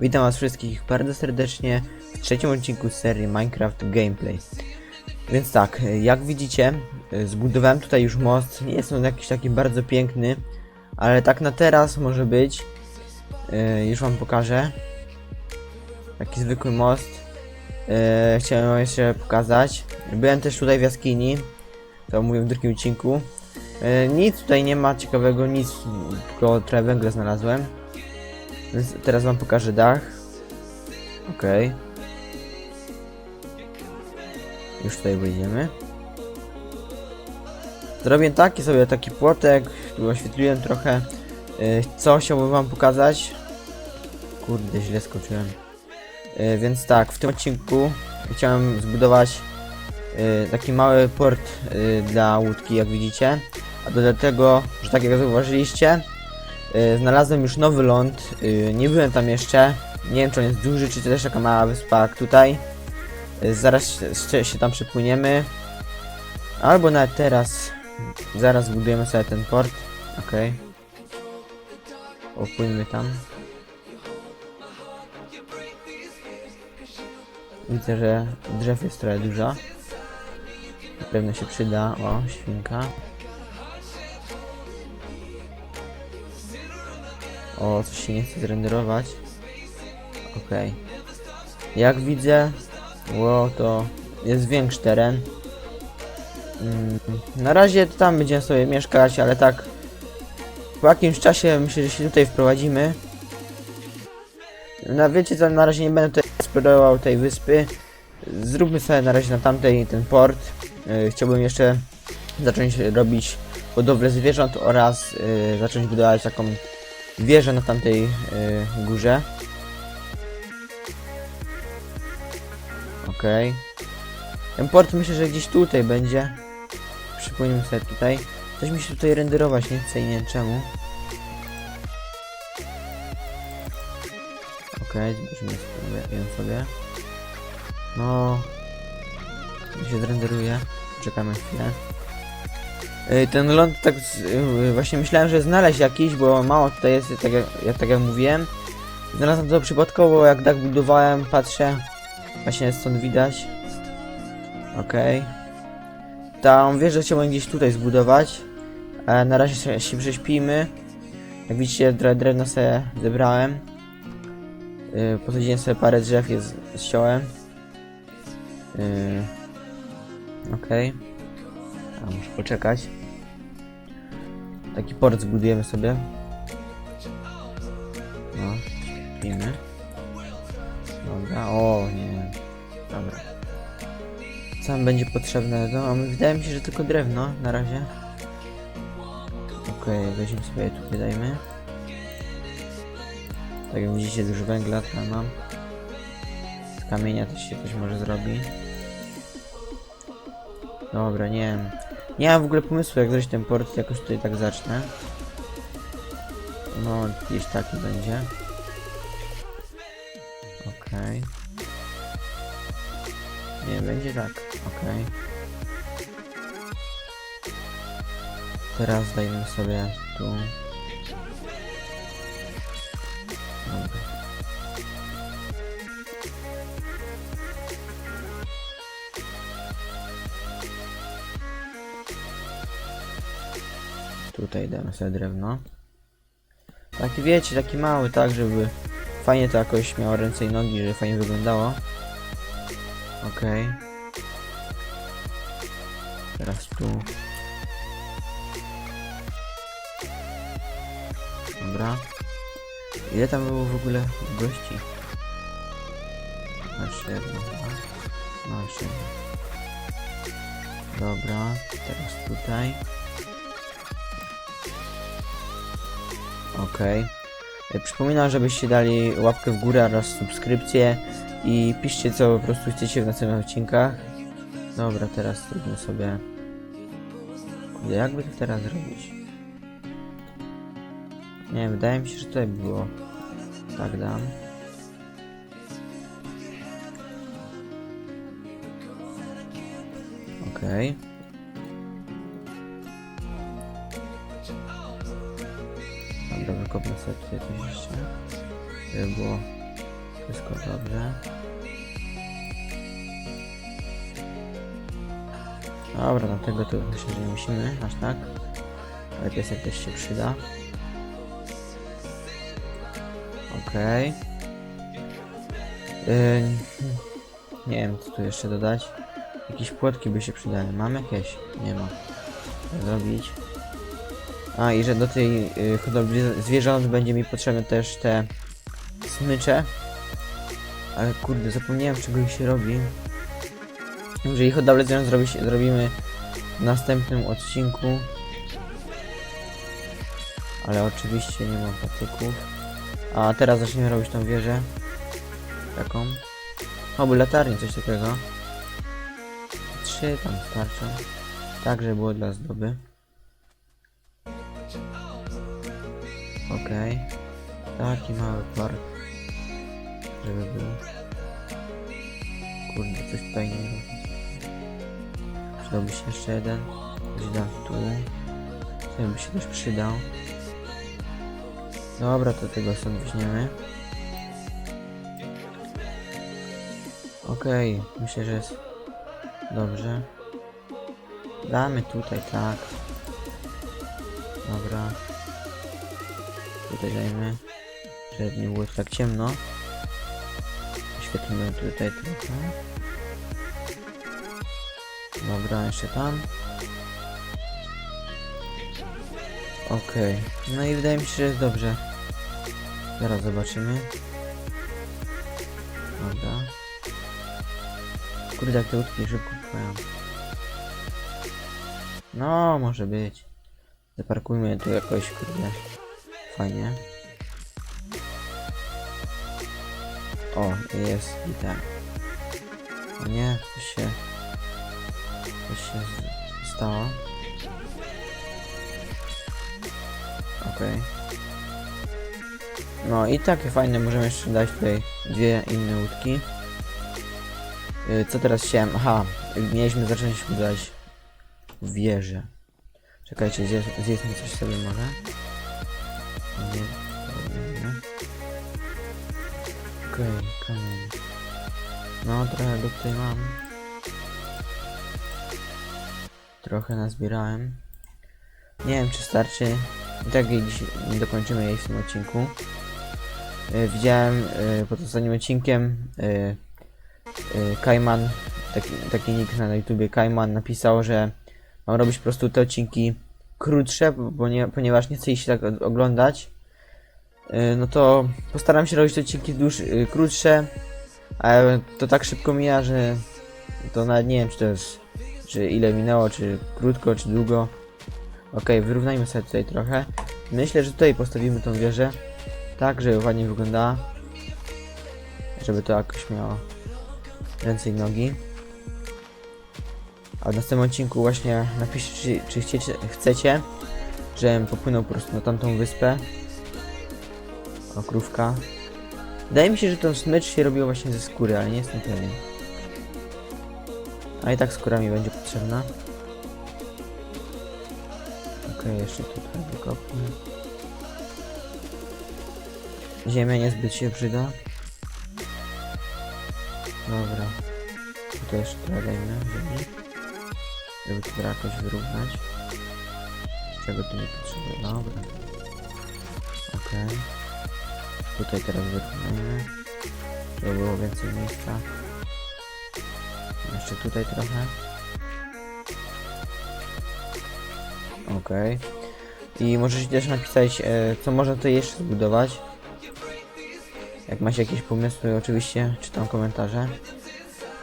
Witam was wszystkich bardzo serdecznie w trzecim odcinku serii Minecraft Gameplay. Więc tak, jak widzicie, zbudowałem tutaj już most. Nie jest on jakiś taki bardzo piękny, ale tak na teraz może być. Yy, Już wam pokażę. Taki zwykły most. Yy, Chciałem wam jeszcze pokazać. Byłem też tutaj w jaskini. To mówię w drugim odcinku. Yy, Nic tutaj nie ma ciekawego, nic, tylko trochę węgla znalazłem. Więc teraz wam pokażę dach. Okej. Już tutaj wejdziemy. Zrobię taki sobie taki płotek, tu oświetliłem trochę. Yy, Co chciałbym wam pokazać? Kurde, źle skoczyłem. Yy, Więc tak, w tym odcinku chciałem zbudować yy, taki mały port dla łódki, jak widzicie. A do tego, że tak jak zauważyliście, znalazłem już nowy ląd. Yy, nie byłem tam jeszcze. Nie wiem, czy on jest duży, czy też taka mała wyspa jak tutaj. Yy, zaraz się, tam przypłyniemy. Albo nawet teraz. Zaraz zbudujemy sobie ten port. Okej. Opłyńmy tam. Widzę, że drzew jest trochę dużo. Na pewno się przyda. O, świnka. O, coś się nie chce zrenderować. Okej. Jak widzę, ło, to jest większy teren. Mm, na razie to tam będziemy sobie mieszkać, ale tak po jakimś czasie myślę, że się tutaj wprowadzimy. No wiecie co, na razie nie będę tutaj eksplorował tej wyspy. Zróbmy sobie na razie na tamtej ten port. Yy, chciałbym jeszcze zacząć robić hodowlę zwierząt oraz yy, zacząć budować taką wieżę na tamtej yy, górze. Okej. Ten port myślę, że gdzieś tutaj będzie. Przypomnijmy sobie tutaj. Coś mi się tutaj renderować nie chce i nie wiem czemu. Okej, zobaczymy sobie, sobie. No. To się zrenderuje. Czekamy chwilę. Yy, Ten ląd tak yy, właśnie myślałem, że znaleźć jakiś, bo mało tutaj jest, tak jak, ja, tak jak mówiłem. Znalazłem to przypadkowo, jak tak budowałem, patrzę. Właśnie stąd widać. Okej. Tam wieżę chciałbym gdzieś tutaj zbudować. Ale na razie się, prześpijmy. Jak widzicie, dre, drewno sobie zebrałem. Yy, posadziłem sobie parę drzew, je z- ściąłem. Yy, Okej. A muszę poczekać. Taki port zbudujemy sobie. No, śpimy. Dobra, o nie. Dobra. Co nam będzie potrzebne? No, wydaje mi się, że tylko drewno na razie. Okej, weźmy sobie tutaj dajmy. Tak jak widzicie, dużo węgla tam mam. Z kamienia też się coś może zrobi. Dobra, nie wiem. Nie mam w ogóle pomysłu, jak zrobić ten port, jakoś tutaj tak zacznę. No, gdzieś taki będzie. Okej. Nie, będzie tak. Okej. Teraz dajmy sobie tu. Tutaj damy sobie drewno. Taki wiecie, taki mały, tak, żeby fajnie to jakoś miało ręce i nogi, żeby fajnie wyglądało. Okej. Teraz tu. Dobra. Ile tam było w ogóle gości? Jeszcze jedno. No jeszcze jedno. Dobra, teraz tutaj. Okej. Okay. Przypominam, żebyście dali łapkę w górę oraz subskrypcję i piszcie co po prostu chcecie w następnych odcinkach. Dobra, teraz zróbmy sobie... Jakby to teraz zrobić? Nie wiem, wydaje mi się, że tutaj by było. Tak dam. Okej. Dobra, coś jeszcze. Żeby było Wszystko dobrze. Dobra, no tego to myślę, że nie musimy, aż tak. Ale piesek też się przyda. Okej. Yy, nie wiem, co tu jeszcze dodać. Jakieś płotki by się przydały. Mam jakieś? Nie ma. Co zrobić? A, i że do tej y, hodowli zwierząt będzie mi potrzebne też te smycze. Ale kurde, zapomniałem czego ich się robi. Jeżeli hodowlę zwierząt zrobi zrobimy w następnym odcinku. Ale oczywiście nie mam patyków. A teraz zaczniemy robić tą wieżę. Taką. Oby latarni, coś takiego. Trzy tam starczą. Tak, żeby było dla zdoby. Okej. Taki mały park. Żeby był. Kurde, coś tutaj nie robi. Przydałby się jeszcze jeden. Gdzieś tu. Ten by się też przydał. Dobra, to tego stąd weźmiemy. Okej, myślę, że jest dobrze. Damy tutaj, tak. Dobra. Tutaj dajmy, żeby nie było tak ciemno. Oświetlimy tutaj trochę. Dobra, jeszcze tam. Okej, no i wydaje mi się, że jest dobrze. Zaraz zobaczymy. Dobra. Kurde, jak te łódki szybko pływają. No, może być. Zaparkujmy tu jakoś, kurde. Fajnie. O, jest gitara. O nie, coś się... Coś się stało. Okej. No i takie fajne, możemy jeszcze dać tutaj dwie inne łódki. Y, Co teraz chciałem? Aha, mieliśmy zacząć budować wieżę. Czekajcie, zje, zjedzmy coś sobie może. Okej, kamień. No, trochę go tutaj mam. Trochę nazbierałem. Nie wiem, czy starczy. I tak jej dziś nie dokończymy jej w tym odcinku. Y, widziałem y, pod ostatnim odcinkiem y, y, Kajman, taki, taki nick na YouTubie Kajman napisał, że mam robić po prostu te odcinki krótsze, bo nie, ponieważ nie chce ich się tak oglądać. Y, no to postaram się robić odcinki dłuż, y, krótsze, ale to tak szybko mija, że to nawet nie wiem, czy to jest, czy ile minęło, czy krótko, czy długo. Okej, wyrównajmy sobie tutaj trochę. Myślę, że tutaj postawimy tą wieżę tak, żeby ładnie wyglądała. Żeby to jakoś miało ręce i nogi. A w następnym odcinku właśnie napiszcie, czy, czy chcecie, chcecie, żebym popłynął po prostu na tamtą wyspę. O, krówka. Wydaje mi się, że tą smycz się robiło właśnie ze skóry, ale nie jestem pewien. A i tak skóra mi będzie potrzebna. Okej, jeszcze tutaj wykopnę. Ziemia niezbyt się przyda. Dobra. Tutaj jeszcze trochę dajmy ziemi. Żeby to jakoś wyrównać. Czego tu nie potrzebuję? Dobra. Okej. Tutaj teraz wyrównajmy. Żeby było więcej miejsca. Jeszcze tutaj trochę. Okej. I możecie też napisać, e, co można tutaj jeszcze zbudować. Jak macie jakieś pomysły, oczywiście czytam komentarze.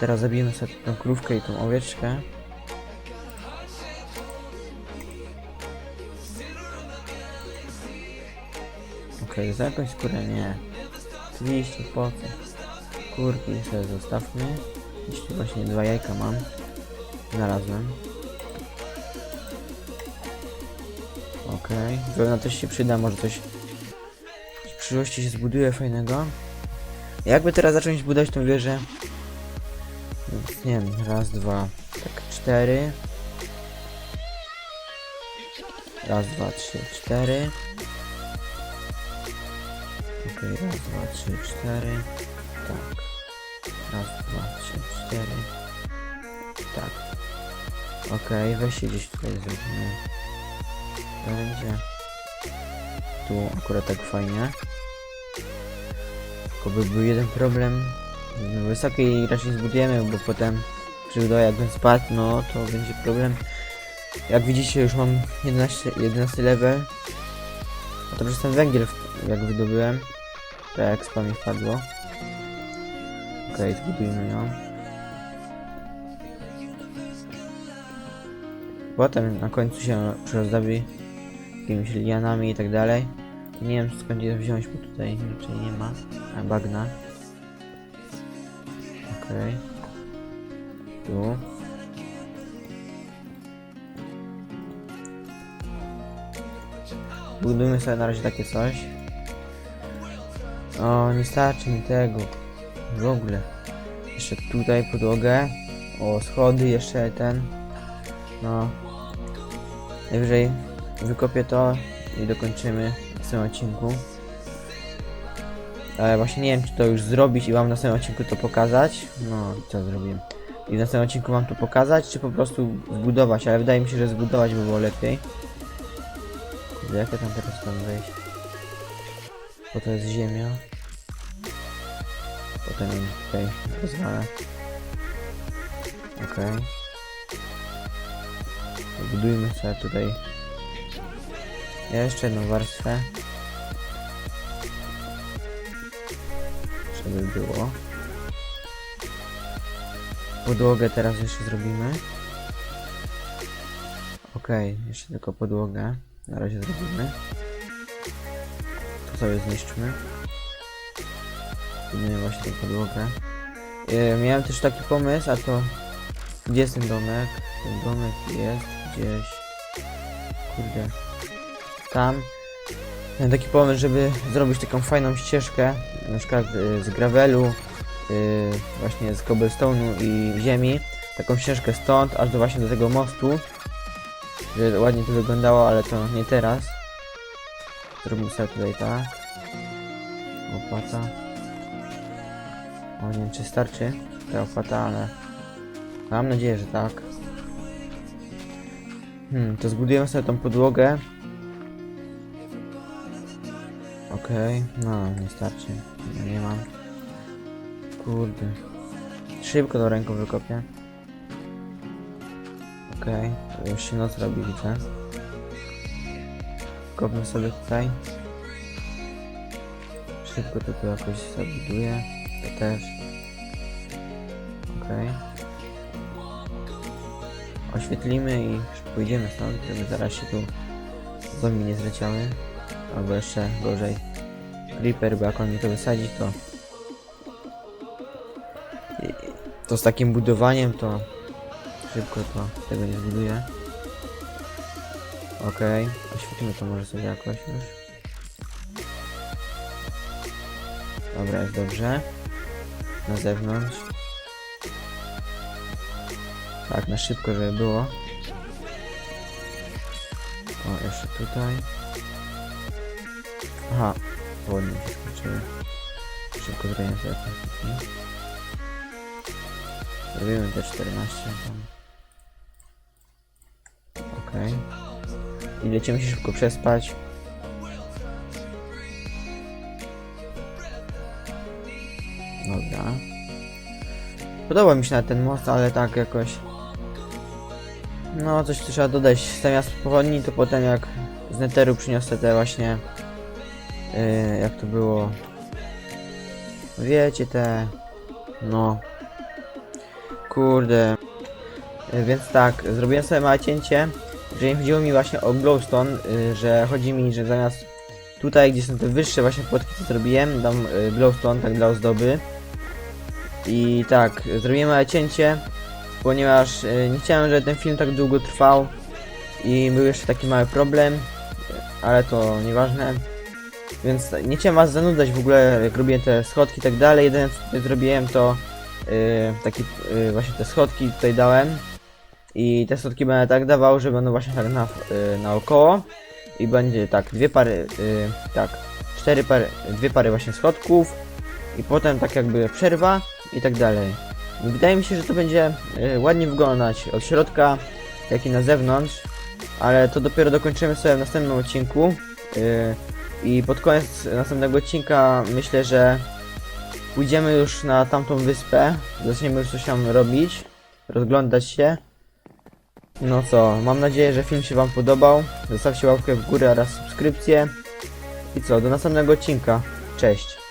Teraz zabijemy sobie tą krówkę i tą owieczkę. Okej, za jakąś skórę nie. Oczywiście, po co? Kurki sobie zostawmy. Jeśli właśnie dwa jajka mam. Znalazłem. Okej, okay. też się przyda, może coś w przyszłości się zbuduje fajnego. Jakby teraz zacząć budować tą wieżę? Nie wiem, raz, dwa, tak cztery. Raz, dwa, trzy, cztery. Okej, raz, dwa, trzy, cztery. tak. Raz, dwa, trzy, cztery. Tak. Okej, weź się gdzieś tutaj zrobimy. Będzie. Tu akurat tak fajnie. Tylko by był jeden problem. Wysokiej raczej zbudujemy, bo potem przygoda jakbym spadł, no to będzie problem. Jak widzicie już mam 11, 11 level. A to przez ten węgiel jak wydobyłem. To spa mi wpadło. Okej, zbudujmy ją. Potem na końcu się rozdobi jakimiś lianami i tak dalej. Nie wiem skąd je wziąć, bo tutaj raczej nie ma. A bagna. Okej. Tu. Budujmy sobie na razie takie coś. O, nie starczy mi tego. W ogóle. Jeszcze tutaj podłogę. O, schody, jeszcze ten. No. Najwyżej wykopię to i dokończymy w tym odcinku. Ale właśnie nie wiem, czy to już zrobić i wam na następnym odcinku to pokazać. No co zrobiłem. I w następnym odcinku wam to pokazać, czy po prostu zbudować, ale wydaje mi się, że zbudować by było lepiej. Kurde, jak ja tam teraz mam wejść? Bo to jest ziemia. Potem tutaj rozwalę. Okej. Budujmy sobie tutaj jeszcze jedną warstwę. Żeby było. Podłogę teraz jeszcze zrobimy. Okej, jeszcze tylko podłogę. Na razie zrobimy. Sobie zniszczmy. Budujemy właśnie podłogę. E, miałem też taki pomysł, a to... Gdzie jest ten domek? Ten domek jest gdzieś... Kurde. Tam. Miałem taki pomysł, żeby zrobić taką fajną ścieżkę, na przykład y, z gravelu, y, właśnie z cobblestone'u i ziemi. Taką ścieżkę stąd, aż do właśnie do tego mostu. Żeby ładnie to wyglądało, ale to nie teraz. Zrobimy sobie tutaj tak. Opłata. O, nie wiem czy starczy ta opłata, ale mam nadzieję, że tak. Hmm, to zbudujemy sobie tą podłogę. Okej, no nie starczy. Ja nie mam. Kurde. Szybko do ręką wykopię. Okej, to już się noc robi, widzę. Kopnę sobie tutaj. Szybko to tu jakoś zabuduję. To też. Okej. Oświetlimy i pójdziemy stąd, żeby zaraz się tu zombie nie zleciały. Albo jeszcze gorzej. Reaper, bo jak on mi to wysadzi, to... To z takim budowaniem to... Szybko to tego nie zbuduję. Okej, oświetlimy to może sobie jakoś już. Dobra, jest dobrze. Na zewnątrz. Tak, na szybko, żeby było. O, jeszcze tutaj. Aha, ładnie się skończyły. Szybko zrobimy sobie plastiki. Zrobimy te 14 tam. Okej. I lecimy się szybko przespać. Dobra. Podoba mi się na ten most, ale tak jakoś... No, coś tu trzeba dodać. Zamiast pochodni, to potem jak z neteru przyniosę te właśnie... Yy, jak to było... Wiecie te... No... Kurde... Yy, więc tak, zrobiłem sobie małe cięcie, że nie chodziło mi właśnie o glowstone, yy, że chodzi mi, że zamiast tutaj, gdzie są te wyższe właśnie płotki, co zrobiłem, dam yy, glowstone, tak dla ozdoby. I tak, zrobiłem małe cięcie, ponieważ yy, nie chciałem, żeby ten film tak długo trwał i był jeszcze taki mały problem, ale to nieważne. Więc nie chciałem was zanudzać w ogóle, jak robiłem te schodki i tak dalej. Jedyne co zrobiłem to yy, taki yy, właśnie te schodki tutaj dałem. I te schodki będę tak dawał, że będą właśnie tak na, yy, naokoło. I będzie tak, dwie pary, yy, tak, cztery pary, dwie pary właśnie schodków. i potem tak jakby przerwa i tak dalej. Wydaje mi się, że to będzie y, ładnie wyglądać od środka, jak i na zewnątrz, ale to dopiero dokończymy sobie w następnym odcinku. y, I pod koniec następnego odcinka myślę, że pójdziemy już na tamtą wyspę, zaczniemy już coś tam robić, rozglądać się. No co, mam nadzieję, że film się Wam podobał. Zostawcie łapkę w górę oraz subskrypcję. I co, do następnego odcinka. Cześć.